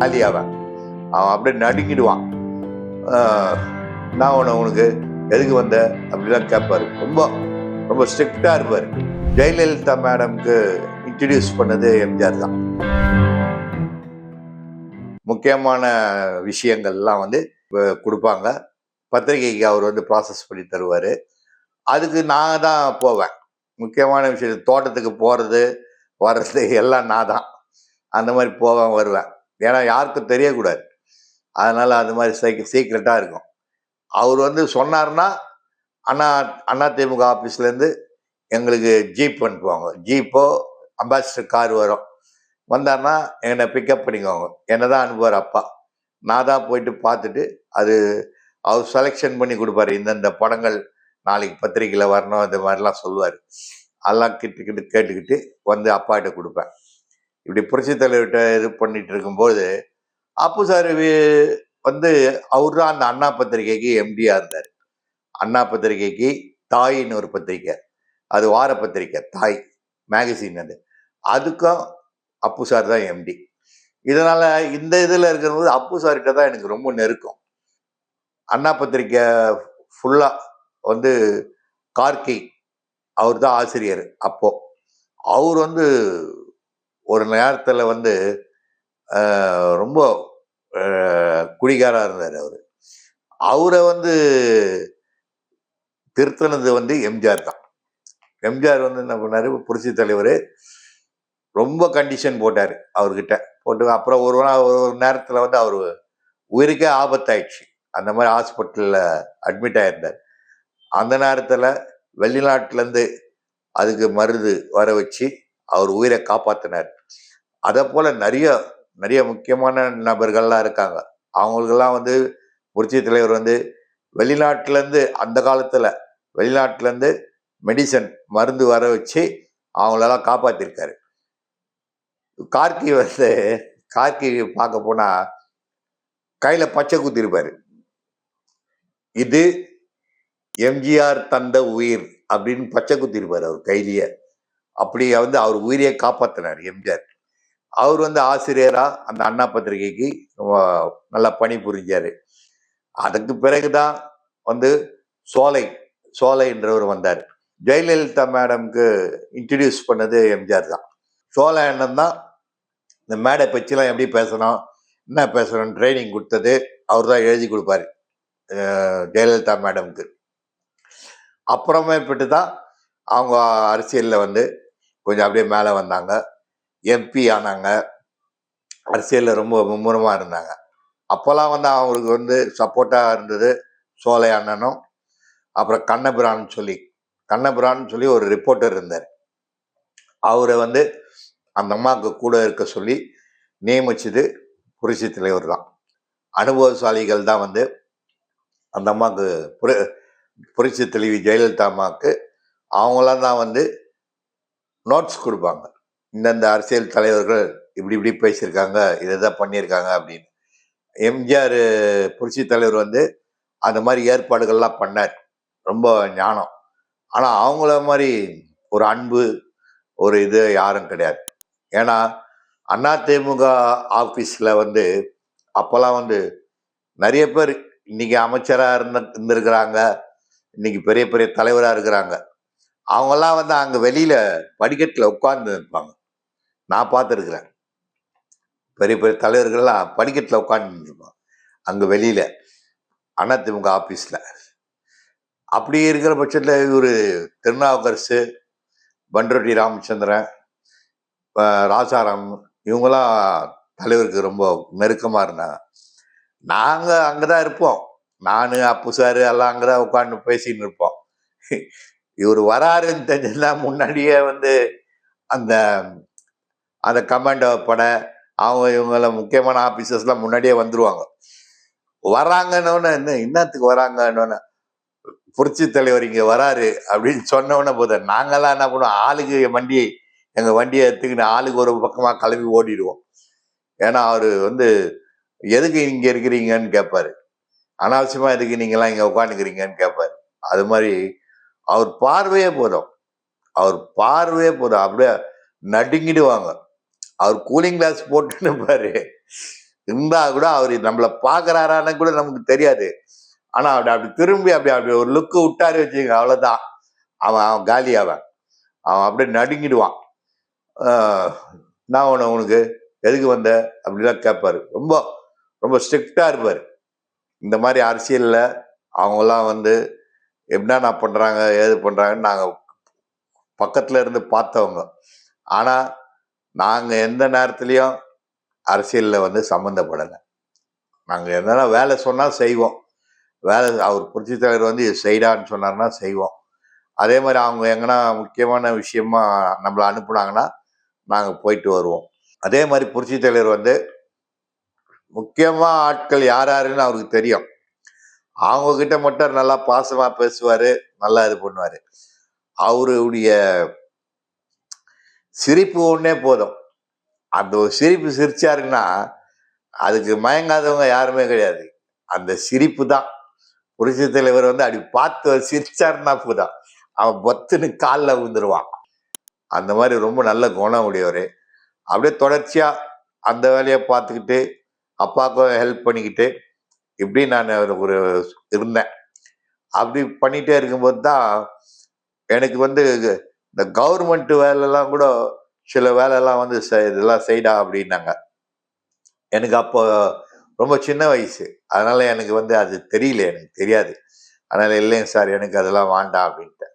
காலி அவன் அவன் அப்படியே நடுங்கிடுவான். நான் உன உனக்கு எதுக்கு வந்த? அப்படிலாம் கேட்பாரு. ரொம்ப ரொம்ப ஸ்ட்ரிக்டாக இருப்பார். ஜெயலலிதா மேடம்க்கு இன்ட்ரடியூஸ் பண்ணது எம்ஜிஆர் தான். முக்கியமான விஷயங்கள்லாம் வந்து கொடுப்பாங்க. பத்திரிகைக்கு அவர் வந்து ப்ராசஸ் பண்ணி தருவார். அதுக்கு நான் தான் போவேன். முக்கியமான விஷயம் தோட்டத்துக்கு போகிறது வர்றது எல்லாம் நான் தான். அந்த மாதிரி போவேன் வருவேன். ஏன்னா யாருக்கும் தெரியக்கூடாது. அதனால் அது மாதிரி சீக் சீக்ரெட்டாக இருக்கும். அவர் வந்து சொன்னார்னா அண்ணா அண்ணா திமுக ஆஃபீஸ்லேருந்து எங்களுக்கு ஜீப் அனுப்புவாங்க. ஜீப்போ அம்பாசிடர் கார் வரும். வந்தார்னா என்னை பிக்கப் பண்ணிக்குவாங்க என்னை தான் அனுப்புவார் அப்பா. நான் தான் போயிட்டு பார்த்துட்டு அது அவர் செலெக்ஷன் பண்ணி கொடுப்பாரு. இந்தந்த படங்கள் நாளைக்கு பத்திரிக்கையில் வரணும் இந்த மாதிரிலாம் சொல்லுவார். அதெல்லாம் கிட்டு கிட்டு கேட்டுக்கிட்டு வந்து அப்பாகிட்ட கொடுப்பேன். இப்படி புரட்சி தலைவர்கிட்ட இது பண்ணிட்டு இருக்கும்போது அப்பு சார் வந்து அவர் தான் அந்த அண்ணா பத்திரிகைக்கு எம்டியா இருந்தார். அண்ணா பத்திரிகைக்கு தாயின்னு ஒரு பத்திரிக்கை. அது வார பத்திரிக்கை தாய் மேகசின் அது. அதுக்கும் அப்பு சார் தான் எம்டி இதனால் இந்த இதில் இருக்கிறது அப்பு சார்கிட்ட தான் எனக்கு ரொம்ப நெருக்கம். அண்ணா பத்திரிக்கை ஃபுல்லாக வந்து கார்கி அவர் தான் ஆசிரியர் அப்போது அவர் வந்து ஒரு நேரத்தில் வந்து ரொம்ப குடிகாராக இருந்தார் அவர். அவரை வந்து திருத்தினது வந்து எம்ஜிஆர் தான். எம்ஜிஆர் வந்து என்ன பண்ணார் புரட்சி தலைவர் ரொம்ப கண்டிஷன் போட்டார் அவர்கிட்ட. போட்டு அப்புறம் ஒரு நாள் ஒரு ஒரு நேரத்தில் வந்து அவர் உயிருக்கே ஆபத்தாயிடுச்சு. அந்த மாதிரி ஹாஸ்பிட்டலில் அட்மிட் ஆகியிருந்தார் அந்த நேரத்தில் வெளிநாட்டிலேருந்து அதுக்கு மருந்து வர வச்சு அவர் உயிரை காப்பாற்றினார் அதை போல் நிறைய நிறைய முக்கியமான நபர்கள்லாம் இருக்காங்க. அவங்களுக்கெல்லாம் வந்து புரட்சி தலைவர் வந்து வெளிநாட்டிலேருந்து அந்த காலத்தில் வெளிநாட்டிலேருந்து மெடிசன் மருந்து வர வச்சு அவங்களெல்லாம் காப்பாற்றிருக்காரு கார்கி வந்து கார்கி பார்க்க போனால் கையில் பச்சை குத்திருப்பார். இது எம்ஜிஆர் தந்த உயிர் அப்படின்னு பச்சை குத்திருப்பார் அவர் கையிலேயே. அப்படி வந்து அவர் உயிரையே காப்பாற்றினார் எம்ஜிஆர். அவர் வந்து ஆசிரியராக அந்த அண்ணா பத்திரிகைக்கு நல்லா பணி புரிஞ்சார். அதுக்கு பிறகுதான் வந்து சோலை சோலைன்றவர் வந்தார். ஜெயலலிதா மேடம்க்கு இன்ட்ரடியூஸ் பண்ணது எம்ஜிஆர் தான். சோலை அண்ணன் தான் இந்த மேடை பற்றிலாம் எப்படி பேசணும் என்ன பேசணும் ட்ரைனிங் கொடுத்தது அவர் தான் எழுதி கொடுப்பாரு ஜெயலலிதா மேடம்க்கு. அப்புறமேற்பட்டு தான் அவங்க அரசியலில் வந்து கொஞ்சம் அப்படியே மேலே வந்தாங்க. எம்பி ஆனாங்க. அரசியலில் ரொம்ப மும்முரமாக இருந்தாங்க. அப்போல்லாம் வந்து அவங்களுக்கு வந்து சப்போர்ட்டாக இருந்தது சோலை அண்ணனும் அப்புறம் கண்ணபிரான் சொல்லி கண்ணபிரான் சொல்லி ஒரு ரிப்போர்ட்டர் இருந்தார். அவரை வந்து அந்த அம்மாவுக்கு கூட இருக்க சொல்லி நியமிச்சது புரட்சி தலைவர் தான். அனுபவசாலிகள் தான் வந்து அந்த அம்மாவுக்கு புர புரட்சி தலைவி ஜெயலலிதா அம்மாவுக்கு அவங்களாம் தான் வந்து நோட்ஸ் கொடுப்பாங்க. இந்தந்த அரசியல் தலைவர்கள் இப்படி இப்படி பேசியிருக்காங்க இதை தான் பண்ணியிருக்காங்க அப்படின்னு. எம்ஜிஆர் புரட்சி தலைவர் வந்து அந்த மாதிரி ஏற்பாடுகள்லாம் பண்ணார். ரொம்ப ஞானம். ஆனால் அவங்கள மாதிரி ஒரு அன்பு ஒரு இது யாரும் கிடையாது. ஏன்னா அண்ணா திமுக ஆஃபீஸில் வந்து அப்போல்லாம் வந்து நிறைய பேர் இன்னைக்கு அமைச்சராக இருந்த இருந்திருக்கிறாங்க. இன்னைக்கு பெரிய பெரிய தலைவராக இருக்கிறாங்க. அவங்கெல்லாம் வந்து அங்கே வெளியில் படிக்கட்டில் உட்கார்ந்து இருப்பாங்க. நான் பார்த்துருக்குறேன். பெரிய பெரிய தலைவர்கள்லாம் படிக்கட்டில் உட்கார்ந்து அங்கே வெளியில் அதிமுக ஆஃபீஸில் அப்படி இருக்கிற பட்சத்தில் இவர் திருநாவுக்கரசு பண்ருட்டி ராமச்சந்திரன் ராசாராம் இவங்களாம் தலைவருக்கு ரொம்ப நெருக்கமாக இருந்தாங்க. நாங்கள் அங்கே தான் இருப்போம். நான் அப்பு சார் எல்லாம் அங்கே தான் உட்காந்து பேசின்னு இருப்போம். இவர் வராருன்னு தெரிஞ்சதுன்னா முன்னாடியே வந்து அந்த அந்த கமாண்டோ பட அவங்க இவங்கெல்லாம் முக்கியமான ஆஃபீஸர்ஸ்லாம் முன்னாடியே வந்துருவாங்க. வராங்கன்னொன்னு என்ன இன்னத்துக்கு வராங்கன்னொன்னு புரட்சி தலைவர் இங்கே வராரு அப்படின்னு சொன்னவொன்னே போதும் நாங்களாம் என்ன பண்ணுவோம் ஆளுக்கு வண்டியை எங்கள் வண்டியை எடுத்துக்கிட்டு ஆளுக்கு ஒரு பக்கமாக கிளம்பி ஓடிடுவோம். ஏன்னா அவர் வந்து எதுக்கு இங்கே இருக்கிறீங்கன்னு கேட்பாரு அனாவசியமாக எதுக்கு நீங்களாம் இங்கே உட்காந்துக்கிறீங்கன்னு கேட்பாரு அது மாதிரி அவர் பார்வையே போதும். அவர் பார்வையே போதும். அப்படியே நடுங்கிடுவாங்க. அவர் கூலிங் கிளாஸ் போட்டுன்னு பாரு. இருந்தா கூட அவர் நம்மளை பாக்குறாரான்னு கூட நமக்கு தெரியாது. ஆனா அப்படி அப்படி திரும்பி அப்படி அப்படி ஒரு லுக்கு விட்டாரு வச்சுங்க அவ்வளவுதான். அவன் அவன் காலி அவன். அவன் அப்படியே நடுங்கிடுவான். நான் உன உனக்கு? எதுக்கு வந்த? அப்படிலாம் கேட்பாரு. ரொம்ப ரொம்ப ஸ்ட்ரிக்டா இருப்பார். இந்த மாதிரி அரசியல்ல அவங்கெல்லாம் வந்து என்னென்ன பண்றாங்க ஏது பண்றாங்கன்னு நாங்க பக்கத்துல இருந்து பார்த்தவங்க. ஆனா நாங்கள் எந்த நேரத்துலையும் அரசியலில் வந்து சம்மந்தப்படலை. நாங்கள் எதனா வேலை சொன்னால் செய்வோம். வேலை அவர் புரட்சி தலைவர் வந்து செய்டான்னு சொன்னார்னா செய்வோம். அதே மாதிரி அவங்க எங்கன்னா முக்கியமான விஷயமா நம்மளை அனுப்புனாங்கன்னா நாங்கள் போயிட்டு வருவோம். அதே மாதிரி புரட்சி தலைவர் வந்து முக்கியமாக ஆட்கள் யார் யாருன்னு அவருக்கு தெரியும். அவங்கக்கிட்ட மட்டும் நல்லா பாசமாக பேசுவார் நல்லா இது பண்ணுவார். அவருடைய சிரிப்பு ஒன்றே போதும். அந்த ஒரு சிரிப்பு சிரிச்சாருன்னா அதுக்கு மயங்காதவங்க யாருமே கிடையாது. அந்த சிரிப்பு தான். புரட்சி தலைவர் வந்து அப்படி பார்த்து சிரிச்சாருன்னா போதும். அவன் பத்துன்னு காலில் விழுந்துருவான். அந்த மாதிரி ரொம்ப நல்ல குணம் உடையவர். அப்படியே தொடர்ச்சியாக அந்த வேலையை பார்த்துக்கிட்டு அப்பாவுக்கும் ஹெல்ப் பண்ணிக்கிட்டு இப்படி நான் ஒரு இருந்தேன். அப்படி பண்ணிகிட்டே இருக்கும்போது தான் எனக்கு வந்து இந்த கவர்மெண்ட் வேலைலாம் கூட சில வேலைலாம் வந்து இதெல்லாம் செய்டா அப்படின்னாங்க. எனக்கு அப்போ ரொம்ப சின்ன வயசு. அதனால் எனக்கு வந்து அது தெரியல எனக்கு தெரியாது. அதனால் இல்லைங்க சார் எனக்கு அதெல்லாம் வேண்டாம் அப்படின்ட்டு.